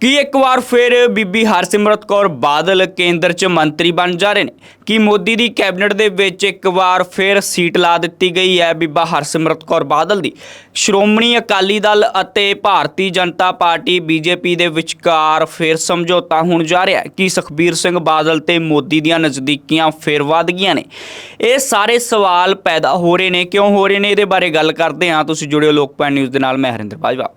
ਕੀ ਇੱਕ ਵਾਰ ਫਿਰ ਬੀਬੀ ਹਰਸਿਮਰਤ ਕੌਰ ਬਾਦਲ ਕੇਂਦਰ 'ਚ ਮੰਤਰੀ ਬਣ ਜਾ ਰਹੇ ਨੇ? ਕੀ ਮੋਦੀ ਦੀ ਕੈਬਨਿਟ ਦੇ ਵਿੱਚ ਇੱਕ ਵਾਰ ਫਿਰ ਸੀਟ ਲਾ ਦਿੱਤੀ ਗਈ ਹੈ ਬੀਬਾ ਹਰਸਿਮਰਤ ਕੌਰ ਬਾਦਲ ਦੀ? ਸ਼੍ਰੋਮਣੀ ਅਕਾਲੀ ਦਲ ਅਤੇ ਭਾਰਤੀ ਜਨਤਾ ਪਾਰਟੀ ਬੀਜੇਪੀ ਦੇ ਵਿਚਕਾਰ ਫਿਰ ਸਮਝੌਤਾ ਹੋਣ ਜਾ ਰਿਹਾ ਹੈ। ਕੀ ਸੁਖਬੀਰ ਸਿੰਘ ਬਾਦਲ ਤੇ ਮੋਦੀ ਦੀਆਂ ਨਜ਼ਦੀਕੀਆਂ ਫਿਰ ਵਧ ਗਈਆਂ ਨੇ? ਇਹ ਸਾਰੇ ਸਵਾਲ ਪੈਦਾ ਹੋ ਰਹੇ ਨੇ। ਕਿਉਂ ਹੋ ਰਹੇ ਨੇ? ਇਹਦੇ ਬਾਰੇ ਗੱਲ ਕਰਦੇ ਹਾਂ। ਤੁਸੀਂ ਜੁੜਿਓ ਲੋਕਪਾਲ ਨਿਊਜ਼ ਦੇ ਨਾਲ। ਮੈਂ ਹਰਿੰਦਰ ਬਾਜਵਾ।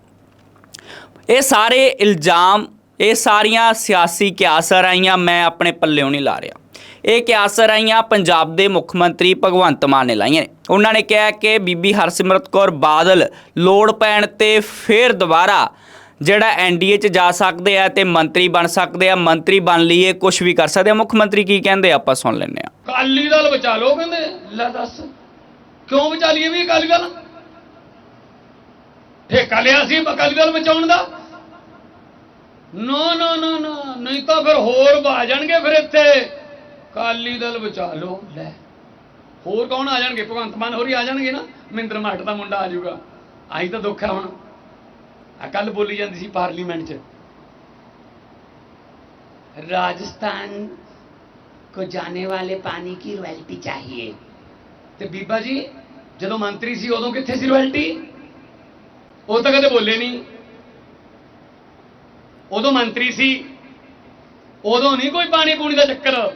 ਇਹ ਸਾਰੇ ਇਲਜ਼ਾਮ, ਇਹ ਸਾਰੀਆਂ ਸਿਆਸੀ ਕਿਆਸਰਾਈਆਂ ਮੈਂ ਆਪਣੇ ਪੱਲਿਓਂ ਨਹੀਂ ਲਾ ਰਿਹਾ। ਇਹ ਕਿਆਸਰਾਈਆਂ ਪੰਜਾਬ ਦੇ ਮੁੱਖ ਮੰਤਰੀ ਭਗਵੰਤ ਮਾਨ ਨੇ ਲਾਈਆਂ ਨੇ। ਉਹਨਾਂ ਨੇ ਕਿਹਾ ਕਿ ਬੀਬੀ ਹਰਸਿਮਰਤ ਕੌਰ ਬਾਦਲ ਲੋੜ ਪੈਣ ਤੇ ਫੇਰ ਦੁਬਾਰਾ ਜਿਹੜਾ ਐਨਡੀਏ ਚ ਜਾ ਸਕਦੇ ਆ ਤੇ ਮੰਤਰੀ ਬਣ ਸਕਦੇ ਆ, ਮੰਤਰੀ ਬਣ ਲਈਏ ਕੁਝ ਵੀ ਕਰ ਸਕਦੇ ਆ। ਮੁੱਖ ਮੰਤਰੀ ਕੀ ਕਹਿੰਦੇ ਆਪਾਂ ਸੁਣ ਲੈਂਦੇ ਆ। ਅਕਾਲੀ ਦਲ ਬਚਾ ਲਓ ਕਹਿੰਦੇ। ਲੈ ਦੱਸ, ਕਿਉਂ ਬਚਾ ਲਈਏ ਵੀ ਅਕਾਲੀ ਦਲ? ਠੇਕਾ ਲਿਆ ਸੀ ਅਕਾਲੀ ਦਲ ਬਚਾਉਣ ਦਾ। ਨੋ ਨੋ ਨੋ ਨੋ ਨਹੀਂ ਤਾਂ ਫਿਰ ਹੋਰ ਆ ਜਾਣਗੇ ਫਿਰ ਇੱਥੇ। ਕਾਲੀ ਦਲ ਬਚਾ ਲੋ ਲੈ। ਹੋਰ ਕੌਣ ਆ ਜਾਣਗੇ? ਭਗਵੰਤ ਮਾਨ ਹੋਰੀ ਆ ਜਾਣਗੇ ਨਾ? ਮਹਿੰਦਰ ਮਾਟ ਦਾ ਮੁੰਡਾ ਆ ਜਾਊਗਾ। ਆਈ ਤਾਂ ਦੁੱਖ ਹੈ ਹੁਣ। ਆ ਕੱਲ ਬੋਲੀ ਜਾਂਦੀ ਸੀ ਪਾਰਲੀਮੈਂਟ 'ਚ। ਰਾਜਸਥਾਨ ਕੋ ਜਾਣੇ ਵਾਲੇ ਪਾਣੀ की रॉयल्टी ਚਾਹੀਏ? ਤੇ ਬੀਬਾ ਜੀ, ਜਦੋਂ ਮੰਤਰੀ ਸੀ ਉਦੋਂ ਕਿੱਥੇ ਸੀ ਰॉयल्टी ਉਹ ਤਾਂ ਕਦੇ ਬੋਲੇ ਨਹੀਂ। ਉਦੋਂ ਮੰਤਰੀ ਸੀ। ਉਦੋਂ ਨਹੀਂ ਕੋਈ ਪਾਣੀ ਪੂਣੀ ਦਾ ਚੱਕਰ।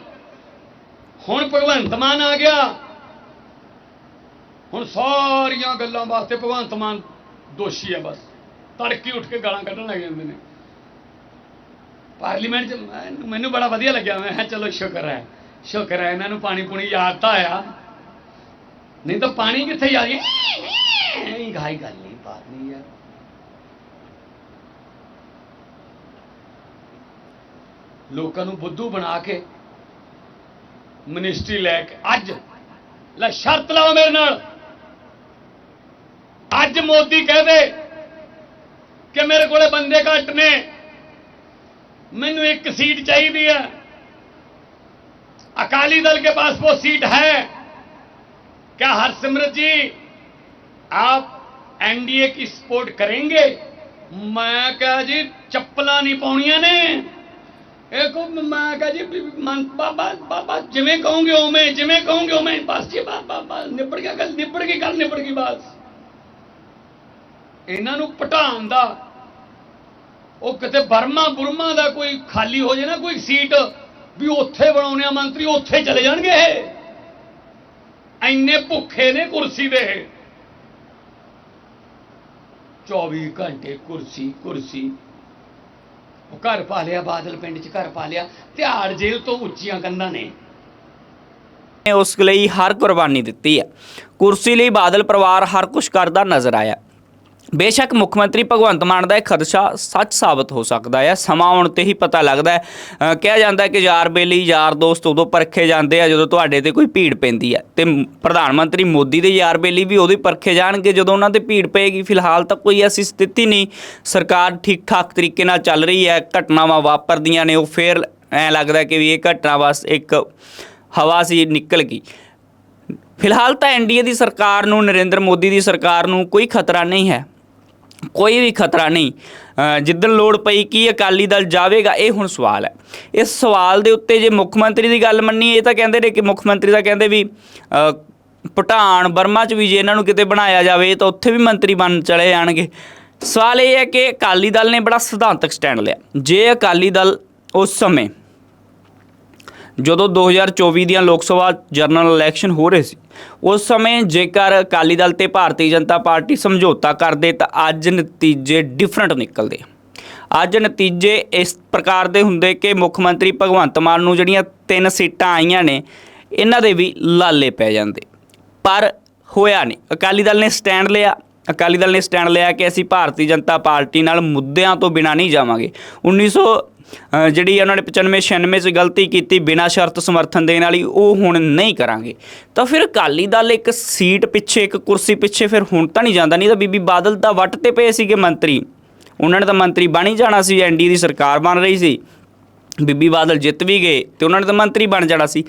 ਹੁਣ ਭਗਵੰਤ ਮਾਨ ਆ ਗਿਆ। ਹੁਣ ਸਾਰੀਆਂ ਗੱਲਾਂ ਵਾਸਤੇ ਭਗਵੰਤ ਮਾਨ ਦੋਸ਼ੀ ਹੈ ਬਸ। ਤੜਕੇ ਉੱਠ ਕੇ ਗਾਲਾਂ ਕੱਢਣ ਲੱਗ ਜਾਂਦੇ ਨੇ। ਪਾਰਲੀਮੈਂਟ ਚ ਮੈਨੂੰ- ਬੜਾ ਵਧੀਆ ਲੱਗਿਆ। ਮੈਂ ਕਿਹਾ ਚਲੋ ਸ਼ੁਕਰ ਹੈ। ਸ਼ੁਕਰ ਹੈ ਇਹਨਾਂ ਨੂੰ ਪਾਣੀ ਪੂਣੀ ਯਾਦ ਤਾਂ ਆਇਆ। ਨਹੀਂ ਤਾਂ ਪਾਣੀ ਕਿੱਥੇ ਯਾਦ ਨਹੀਂ ਗਾਈ ਗੱਲ ਨਹੀਂ ਬਾਤ ਨਹੀਂ ਯਾਰ। ਲੋਕਾਂ ਨੂੰ ਬੁੱਧੂ ਬਣਾ ਕੇ ਮਿਨਿਸਟਰੀ ਲੈ ਕੇ ਅੱਜ ਲੈ ਸ਼ਰਤ ਲਾਓ ਮੇਰੇ ਨਾਲ ਅੱਜ ਮੋਦੀ ਕਹਦੇ ਕਿ ਮੇਰੇ ਕੋਲੇ ਬੰਦੇ ਘੱਟ ਨੇ ਮੈਨੂੰ एक सीट चाहिए है अकाली दल के पास वो सीट है क्या हरसिमरत जी आप एनडीए की सपोर्ट करेंगे मैं कहा जी चप्पला नहीं पाउनिया ने ਇਹ ਕੋ ਮੈਂ ਕਹਾਂ ਜੀ ਮਨ, ਬਾਬਾ ਬਾਬਾ, ਜਿਵੇਂ ਕਹੋਗੇ ਉਵੇਂ, ਜਿਵੇਂ ਕਹੋਗੇ ਉਵੇਂ, ਬਸ ਜੀ ਬਾਬਾ ਬਸ ਨਿਪੜ ਗਿਆ ਗੱਲ ਨਿਪੜ ਗਈ ਗੱਲ ਨਿਪੜ ਗਈ ਬਸ। ਇਹਨਾਂ ਨੂੰ ਪਟਾਉਣ ਦਾ, ਉਹ ਕਿਤੇ ਬਰਮਾ ਬੁਰਮਾ ਦਾ ਕੋਈ ਖਾਲੀ ਹੋ ਜੇ ਨਾ, ਕੋਈ ਸੀਟ, ਵੀ ਉੱਥੇ ਬਣਾਉਣੇ ਆ ਮੰਤਰੀ, ਉੱਥੇ ਚਲੇ ਜਾਣਗੇ ਇਹ। ਐਨੇ ਭੁੱਖੇ ਨੇ ਕੁਰਸੀ ਦੇ। 24 ਘੰਟੇ ਕੁਰਸੀ ਕੁਰਸੀ ਉਹ ਘਰ ਪਾ ਲਿਆ, ਬਾਦਲ ਪਿੰਡ 'ਚ ਘਰ ਪਾ ਲਿਆ। ਤਿਹਾੜ ਜੇਲ੍ਹ ਤੋਂ ਉੱਚੀਆਂ ਕੰਧਾਂ ਨੇ। ਨੇ ਉਸ ਲਈ ਹਰ ਕੁਰਬਾਨੀ ਦਿੱਤੀ ਹੈ। ਕੁਰਸੀ ਲਈ ਬਾਦਲ ਪਰਿਵਾਰ ਹਰ ਕੁਝ ਕਰਦਾ ਨਜ਼ਰ ਆਇਆ। ਬੇਸ਼ੱਕ ਮੁੱਖ ਮੰਤਰੀ ਭਗਵੰਤ ਮਾਨ ਦਾ ਇਹ ਖਦਸ਼ਾ ਸੱਚ ਸਾਬਤ ਹੋ ਸਕਦਾ ਹੈ। ਸਮਾਂ ਆਉਣ ਤੇ ਹੀ ਪਤਾ ਲੱਗਦਾ ਹੈ। ਕਿਹਾ ਜਾਂਦਾ ਹੈ ਕਿ ਯਾਰ ਬੇਲੀ, ਯਾਰ ਦੋਸਤ ਉਦੋਂ ਪਰਖੇ ਜਾਂਦੇ ਆ ਜਦੋਂ ਤੁਹਾਡੇ ਤੇ ਕੋਈ ਭੀੜ ਪੈਂਦੀ ਹੈ। ਤੇ ਪ੍ਰਧਾਨ ਮੰਤਰੀ ਮੋਦੀ ਦੇ ਯਾਰ ਬੇਲੀ ਵੀ ਉਦੋਂ ਹੀ ਪਰਖੇ ਜਾਣਗੇ ਜਦੋਂ ਉਹਨਾਂ ਤੇ ਭੀੜ ਪਏਗੀ। ਫਿਲਹਾਲ ਤਾਂ ਕੋਈ ਐਸੀ ਸਥਿਤੀ ਨਹੀਂ। ਸਰਕਾਰ ਠੀਕ ਠਾਕ ਤਰੀਕੇ ਨਾਲ ਚੱਲ ਰਹੀ ਹੈ। ਘਟਨਾਵਾਂ ਵਾਪਰਦੀਆਂ ਨੇ। ਉਹ ਫੇਰ ਐ ਲੱਗਦਾ ਕਿ ਵੀ ਇਹ ਘਟਨਾ ਬਸ ਇੱਕ ਹਵਾ ਸੀ, ਨਿਕਲ ਗਈ। ਫਿਲਹਾਲ ਤਾਂ ਐਨਡੀਏ ਦੀ ਸਰਕਾਰ ਨੂੰ, ਨਰਿੰਦਰ ਮੋਦੀ ਦੀ ਸਰਕਾਰ ਨੂੰ ਕੋਈ ਖਤਰਾ ਨਹੀਂ ਹੈ। ਕੋਈ ਵੀ ਖਤਰਾ ਨਹੀਂ। ਜਿੱਦਣ ਲੋੜ ਪਈ ਕੀ ਅਕਾਲੀ ਦਲ ਜਾਵੇਗਾ ਇਹ ਹੁਣ ਸਵਾਲ ਹੈ। ਇਸ ਸਵਾਲ ਦੇ ਉੱਤੇ ਜੇ ਮੁੱਖ ਮੰਤਰੀ ਦੀ ਗੱਲ ਮੰਨੀ ਇਹ ਤਾਂ ਕਹਿੰਦੇ ਨੇ ਕਿ ਮੁੱਖ ਮੰਤਰੀ ਤਾਂ ਕਹਿੰਦੇ ਵੀ ਅ, ਭੂਟਾਨ ਬਰਮਾ ਚ ਵੀ ਜੇ ਇਹਨਾਂ ਨੂੰ ਕਿਤੇ ਬਣਾਇਆ ਜਾਵੇ ਤਾਂ ਉੱਥੇ ਵੀ ਮੰਤਰੀ ਬਣ ਚਲੇ ਜਾਣਗੇ। ਸਵਾਲ ਇਹ ਹੈ ਕਿ ਅਕਾਲੀ ਦਲ ਨੇ ਬੜਾ ਸਿਧਾਂਤਕ ਸਟੈਂਡ ਲਿਆ। ਜੇ ਅਕਾਲੀ ਦਲ ਉਸ ਸਮੇਂ ਜਦੋਂ 2024 ਦੀਆਂ ਲੋਕ ਸਭਾ ਜਨਰਲ ਇਲੈਕਸ਼ਨ ਹੋ ਰਹੇ ਸੀ, ਉਸ ਸਮੇਂ ਜੇਕਰ ਅਕਾਲੀ ਦਲ ਤੇ ਭਾਰਤੀ ਜਨਤਾ ਪਾਰਟੀ ਸਮਝੌਤਾ ਕਰਦੇ ਤਾਂ ਅੱਜ ਨਤੀਜੇ ਡਿਫਰੈਂਟ ਨਿਕਲਦੇ ਅੱਜ ਨਤੀਜੇ ਇਸ ਪ੍ਰਕਾਰ ਦੇ ਹੁੰਦੇ ਕਿ ਮੁੱਖ ਮੰਤਰੀ ਭਗਵੰਤ ਮਾਨ ਨੂੰ ਜਿਹੜੀਆਂ ਤਿੰਨ ਸੀਟਾਂ ਆਈਆਂ ਨੇ, ਇਹਨਾਂ ਦੇ ਵੀ ਲਾਲੇ ਪੈ ਜਾਂਦੇ। ਪਰ ਹੋਇਆ ਨਹੀਂ। ਅਕਾਲੀ ਦਲ ਨੇ ਸਟੈਂਡ ਲਿਆ। ਅਕਾਲੀ ਦਲ ਨੇ ਸਟੈਂਡ ਲਿਆ ਕਿ ਅਸੀਂ ਭਾਰਤੀ ਜਨਤਾ ਪਾਰਟੀ ਨਾਲ ਮੁੱਦਿਆਂ ਤੋਂ ਬਿਨਾਂ ਨਹੀਂ ਜਾਵਾਂਗੇ। 1900 ਅ, ਜਿਹੜੀ ਉਹਨਾਂ ਨੇ 95 96 ਚ ਗਲਤੀ ਕੀਤੀ ਬਿਨਾਂ ਸ਼ਰਤ ਸਮਰਥਨ ਦੇਣ ਵਾਲੀ ਉਹ ਹੁਣ ਨਹੀਂ ਕਰਾਂਗੇ। ਤਾਂ ਫਿਰ ਅਕਾਲੀ ਦਲ ਇੱਕ ਸੀਟ ਪਿੱਛੇ ਇੱਕ ਕੁਰਸੀ ਪਿੱਛੇ ਫਿਰ ਹੁਣ ਤਾਂ ਨਹੀਂ ਜਾਂਦਾ। ਨਹੀਂ ਤਾਂ ਬੀਬੀ ਬਾਦਲ ਤਾਂ ਵੱਟ ਤੇ ਪਏ ਸੀਗੇ ਮੰਤਰੀ। ਉਹਨਾਂ ਨੇ ਤਾਂ ਮੰਤਰੀ ਬਣ ਹੀ ਜਾਣਾ ਸੀ ਐਨਡੀ ਦੀ ਸਰਕਾਰ ਬਣ ਰਹੀ ਸੀ। ਬੀਬੀ ਬਾਦਲ ਜਿੱਤ ਵੀ ਗਏ ਤੇ ਉਹਨਾਂ ਨੇ ਤਾਂ ਮੰਤਰੀ ਬਣ ਜਾਣਾ ਸੀ।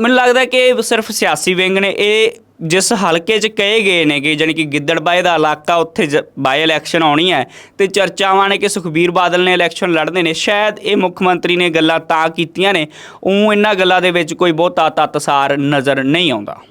ਮੈਨੂੰ ਲੱਗਦਾ ਕਿ ਸਿਰਫ ਸਿਆਸੀ ਵਿੰਗ ਨੇ ਇਹ ਜਿਸ ਹਲਕੇ 'ਚ ਕਹੇ ਗਏ ਨੇ ਕਿ ਜਾਣੀ ਕਿ ਗਿੱਦੜਬਾਏ ਦਾ ਇਲਾਕਾ ਉੱਥੇ ਜ- ਬਾਈ ਇਲੈਕਸ਼ਨ ਆਉਣੀ ਹੈ ਤੇ ਚਰਚਾਵਾਂ ਨੇ ਕਿ ਸੁਖਬੀਰ ਬਾਦਲ ਨੇ ਇਲੈਕਸ਼ਨ ਲੜਨੇ ਨੇ, ਸ਼ਾਇਦ ਇਹ ਮੁੱਖ ਮੰਤਰੀ ਨੇ ਗੱਲਾਂ ਤਾਂ ਕੀਤੀਆਂ ਨੇ ਉਹ ਇਹਨਾਂ ਗੱਲਾਂ ਦੇ ਵਿੱਚ ਕੋਈ ਬਹੁਤਾ ਤੱਤਸਾਰ ਨਜ਼ਰ ਨਹੀਂ ਆਉਂਦਾ।